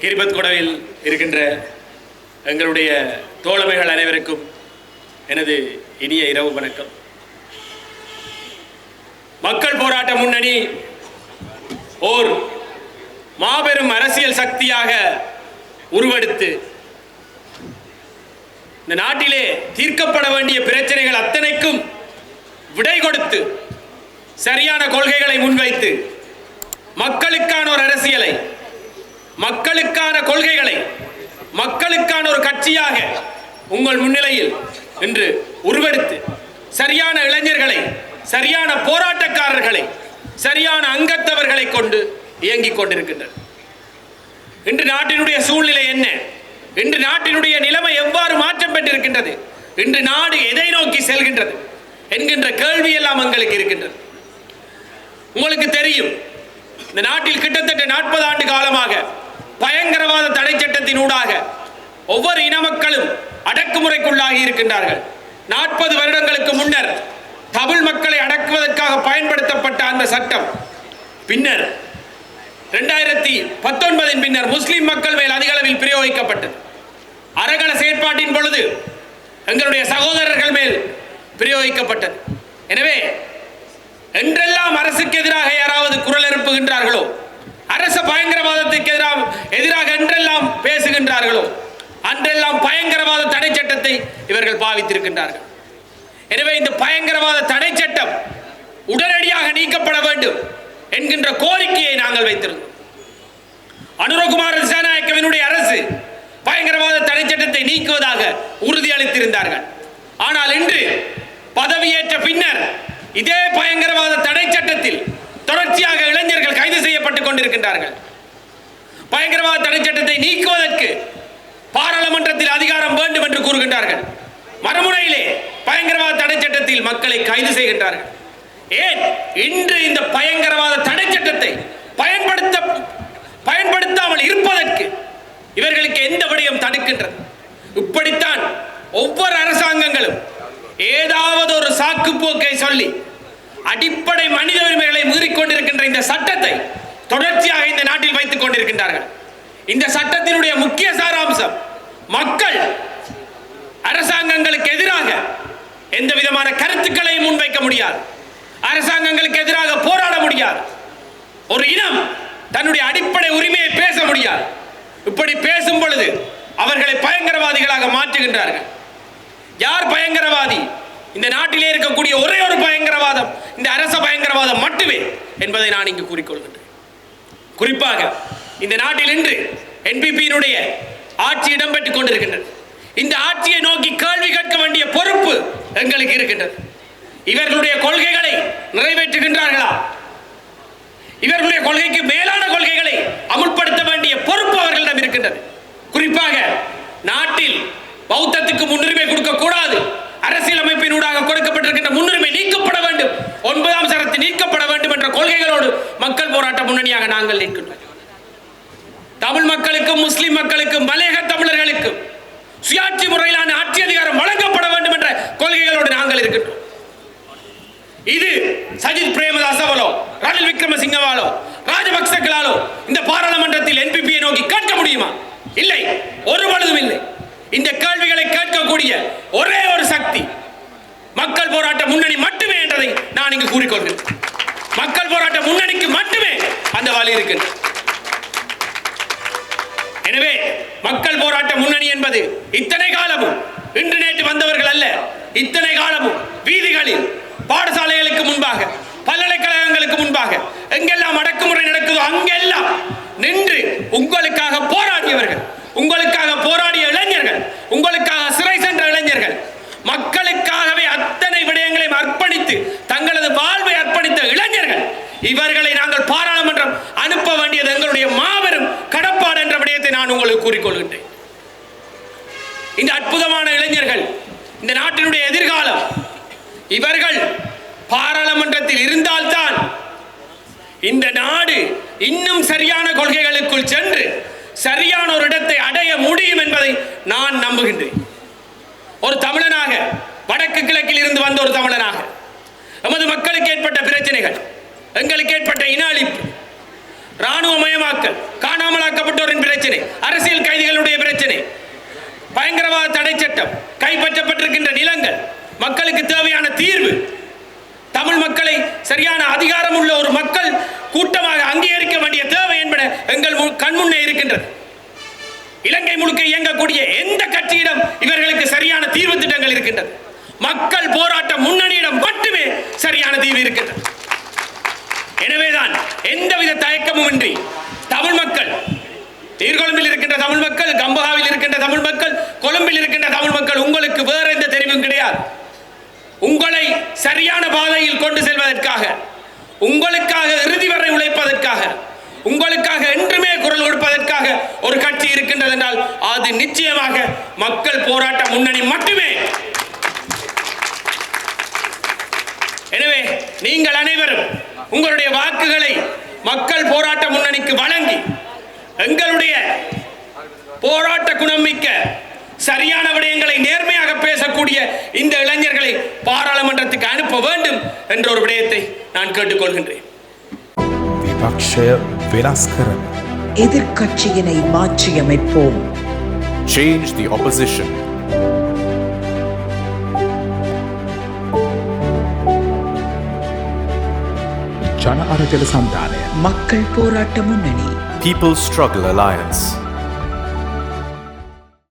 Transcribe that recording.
கிரிபத் குடவில் இருக்கின்ற எங்களுடைய தோழமைகள் அனைவருக்கும் எனது இனிய இரவு வணக்கம். மக்கள் போராட்ட முன்னணி ஓர் மாபெரும் அரசியல் சக்தியாக உருவெடுத்து இந்த நாட்டிலே தீர்க்கப்பட வேண்டிய பிரச்சனைகள் அத்தனைக்கும் விடை கொடுத்து சரியான கொள்கைகளை முன்வைத்து மக்களுக்கான ஒரு அரசியலை மக்களுக்கான கொள்கைகளை மக்களுக்கான ஒரு கட்சியாக உங்கள் முன்னிலையில் இன்று உருவெடுத்து சரியான இளைஞர்களை சரியான போராட்டக்காரர்களை சரியான அங்கத்தவர்களை கொண்டு இயங்கிக் கொண்டிருக்கின்றனர். இன்று நாட்டினுடைய சூழ்நிலை என்ன? இன்று நாட்டினுடைய நிலைமை எவ்வாறு மாற்றம் பெற்றிருக்கின்றது? இன்று நாடு எதை நோக்கி செல்கின்றது? என்கின்ற கேள்வி எல்லாம் எங்களுக்கு இருக்கின்றது. உங்களுக்கு தெரியும் இந்த நாட்டில் கிட்டத்தட்ட நாற்பது ஆண்டு காலமாக பயங்கரவாத தடை சட்டத்தினூடாக ஒவ்வொரு இன மக்களும் அடக்குமுறைக்குள்ளாகி இருக்கின்றார்கள். நாற்பது வருடங்களுக்கு முன்னர் தமிழ் மக்களை அடக்குவதற்காக பயன்படுத்தப்பட்ட அந்த சட்டம் பின்னர் ரெண்டாயிரத்தி பத்தொன்பதின் பின்னர் முஸ்லிம் மக்கள் மேல் அதிக அளவில் பிரயோகிக்கப்பட்டது. அரகண செயற்பாட்டின் பொழுது எங்களுடைய சகோதரர்கள் மேல் பிரயோகிக்கப்பட்டது. எனவே என்றெல்லாம் அரசுக்கு எதிராக யாராவது குரல் எழுப்புகின்றார்களோ அரச பயங்கரவாதத்துக்கு எதிராக எதிராக என்றெல்லாம் பேசுகின்றார்களோ அன்றெல்லாம் பயங்கரவாத தடை சட்டத்தை இவர்கள் பாவித்திருக்கின்றார்கள். எனவே இந்த பயங்கரவாத தடை சட்டம் உடனடியாக நீக்கப்பட வேண்டும் என்கின்ற கோரிக்கையை நாங்கள் வைத்திருந்தோம். அனுரகுமார் திசாநாயக்கவினுடைய அரசு பயங்கரவாத தடை சட்டத்தை நீக்குவதாக உறுதியளித்திருந்தார்கள். ஆனால் இன்று பதவியேற்ற பின்னர் இதே பயங்கரவாத தடை சட்டத்தில் தொடர்ச்சியாக இளைஞர்கள் கைது செய்யப்பட்டுக் கொண்டிருக்கின்றார்கள். பயங்கரவாத தடை சட்டத்தை நீக்குவதற்கு பாராளுமன்றத்தில் அதிகாரம் வேண்டும் என்று கூறுகின்றார்கள். மறுமுறையிலே பயங்கரவாத தடை சட்டத்தில் மக்களை கைது செய்கின்றார்கள். ஏன்? இன்று இந்த பயங்கரவாத தடை சட்டத்தை பயன்படுத்த பயன்படுத்தாமல் இருப்பதற்கு இவர்களுக்கு எந்த விடயம் தடுக்கின்றது? இப்படித்தான் ஒவ்வொரு அரசாங்கங்களும் ஏதாவது ஒரு சாக்கு போக்கை சொல்லி அடிப்படை மனித உரிமை இந்த சட்டத்தை தொடர்ச்சியாக இந்த நாட்டில் வைத்துக் கொண்டிருக்கின்றார்கள். இந்த சட்டத்தினுடைய முக்கிய சாராம்சம் மக்கள் அரசாங்கங்களுக்கு எதிராக எந்த விதமான கருத்துக்களையும் முன்வைக்க முடியாது. அரசாங்கங்களுக்கு எதிராக போராட முடியாது. ஒரு இனம் தன்னுடைய அடிப்படை உரிமையை பேச முடியாது. இப்படி பேசும் பொழுது அவர்களை பயங்கரவாதிகளாக மாற்றுகின்றார்கள். யார் பயங்கரவாதி? இந்த நாட்டிலே இருக்கக்கூடிய ஒரே ஒரு பயங்கரவாதம் இந்த அரச பயங்கரவாதம் மட்டுமே என்பதை நான் இங்கு கூறிக்கொள்கின்றேன். குறிப்பாக இந்த நாட்டில் இன்று என்பிபியினுடைய ஆட்சி இடம்பெற்றுக் கொண்டிருக்கின்றது. இந்த ஆட்சியை நோக்கி கேள்வி கேட்க வேண்டிய பொறுப்பு எங்களுக்கு இருக்கின்றது. இவர்களுடைய கொள்கைகளை நிறைவேற்றுகின்றார்களா? இவர்களுடைய கொள்கைக்கு மேலான கொள்கைகளை அமுல்படுத்த வேண்டிய பொறுப்பு அவர்களிடம் இருக்கின்றது. குறிப்பாக நாட்டில் பௌத்தத்துக்கு முன்னுரிமை கொடுக்க கூடாது அரசியலமைப்பு அரசியலமைப்பினூடாக கொடுக்கப்பட்டிருக்கின்ற முன்னுரிமை நீக்கப்பட வேண்டும். ஒன்பதாம் சரத்து நீக்கப்பட வேண்டும் என்ற கொள்கைகளோடு மக்கள் போராட்ட முன்னணியாக நாங்கள் நிற்கின்றோம். தமிழ் மக்களுக்கும் முஸ்லிம் மக்களுக்கும் மலையக தமிழர்களுக்கும் சுயாட்சி முறையிலான ஆட்சி அதிகாரம் வழங்கப்பட வேண்டும் என்ற கொள்கைகளோடு நாங்கள் இருக்கின்றோம். இது சஜித் பிரேமதாசவலோ ரணில் விக்ரமசிங்கவாலோ ராஜபக்சக்களாலோ இந்த பாராளுமன்றத்தில் என்பிபியை நோக்கி கேட்க முடியுமா? இல்லை ஒரு பொழுதும் இல்லை. இந்த கேள்விகளை கேட்கக்கூடிய ஒரே ஒரு சக்தி மக்கள் போராட்ட முன்னணி மட்டுமே என்றதை நான் இங்கு கூறிக்கொள்கிறேன். மக்கள் போராட்ட முன்னணிக்கு மட்டுமே அந்த வழி இருக்கு எனவே மக்கள் போராட்ட முன்னணி என்பது இத்தனை காலமும் இன்று நேற்று வந்தவர்கள் அல்ல இத்தனை காலமும் வீதிகளில் பாடசாலைகளுக்கு முன்பாக பல்கலைக்கழகங்களுக்கு முன்பாக எங்கெல்லாம் அடக்குமுறை நடக்குதோ அங்கெல்லாம் நின்று உங்களுக்காக போராடியவர்கள் உங்களுக்காக போராடிய இளைஞர்கள் உங்களுக்காக சிறை சென்ற இளைஞர்கள் மக்களுக்கு இவர்களை நாங்கள் பாராளுமன்றம் அனுப்ப வேண்டியது எங்களுடைய மாபெரும் கடப்பாடு என்ற விடயத்தை நான் உங்களுக்கு கூறிக்கொள்கின்றேன். இந்த அற்புதமான இளைஞர்கள் இந்த நாட்டினுடைய எதிர்காலம் இவர்கள் பாராளுமன்றத்தில் இருந்தால்தான் இந்த நாடு இன்னும் சரியான கொள்கைகளுக்குள் சென்று சரியான ஒரு இடத்தை அடைய முடியும் என்பதை நான் நம்புகின்றேன். ஒரு தமிழனாக வடக்கு கிழக்கில் இருந்து வந்த ஒரு தமிழனாக எமது மக்களுக்கு ஏற்பட்ட பிரச்சனைகள் எங்களுக்கு ஏற்பட்ட இன அழிப்பு இராணுவமயமாக்கல் காணாமலாக்கப்பட்டோரின் பிரச்சனை அரசியல் கைதிகளுடைய பிரச்சனை பயங்கரவாத தடை சட்டம் கைப்பற்றப்பட்டிருக்கின்ற நிலங்கள் மக்களுக்கு தேவையான தீர்வு. தமிழ் மக்களை சரியான அதிகாரம் உள்ள ஒரு மக்கள் கூட்டமாக அங்கீகரிக்க வேண்டிய தேவை என்பன எங்கள் மு- கண்முன்னே இருக்கின்றது. இலங்கை முழுக்க இயங்கக்கூடிய எந்த கட்சியிடம் இவர்களுக்கு சரியான தீர்வு திட்டங்கள் இருக்கின்றது? மக்கள் போராட்ட முன்னணியிடம் மட்டுமே சரியான தீர்வு இருக்கின்றது. எந்தவித தயக்கமும் இன்றி தமிழ் மக்கள் நீர்கொழும்பில் இருக்கின்ற தமிழ் மக்கள் கம்பஹாவில் இருக்கின்ற தமிழ் மக்கள் கொழும்பில் இருக்கின்ற தமிழ் மக்கள் உங்களுக்கு வேற எந்த தெரிவும் கிடையாது. உங்களை சரியான பாதையில் கொண்டு செல்வதற்காக உங்களுக்காக இறுதி வரை உழைப்பதற்காக உங்களுக்காக என்றுமே குரல் கொடுப்பதற்காக ஒரு கட்சி இருக்கின்றது என்றால் அது நிச்சயமாக மக்கள் போராட்ட முன்னணி மட்டுமே. எனவே நீங்கள் அனைவரும் உங்களுடைய தகவல்களை மக்கள் போராட்ட முன்னணிக்கு வழங்கி எங்களுடைய போராட்ட குணம் மிக்க சரியான விடயங்களை நேர்மையாக பேசக்கூடிய இந்த இளைஞர்களை பாராளுமன்றத்துக்கு அனுப்ப வேண்டும் என்ற ஒரு விடயத்தை நான் கேட்டுக்கொள்கின்றேன். எதிர்கட்சியினை மாற்றியமைப்போம். Change the opposition. ජනජන සන්ධානය මක්කල් පෝරාට්ට මුන්නනී People Struggle Alliance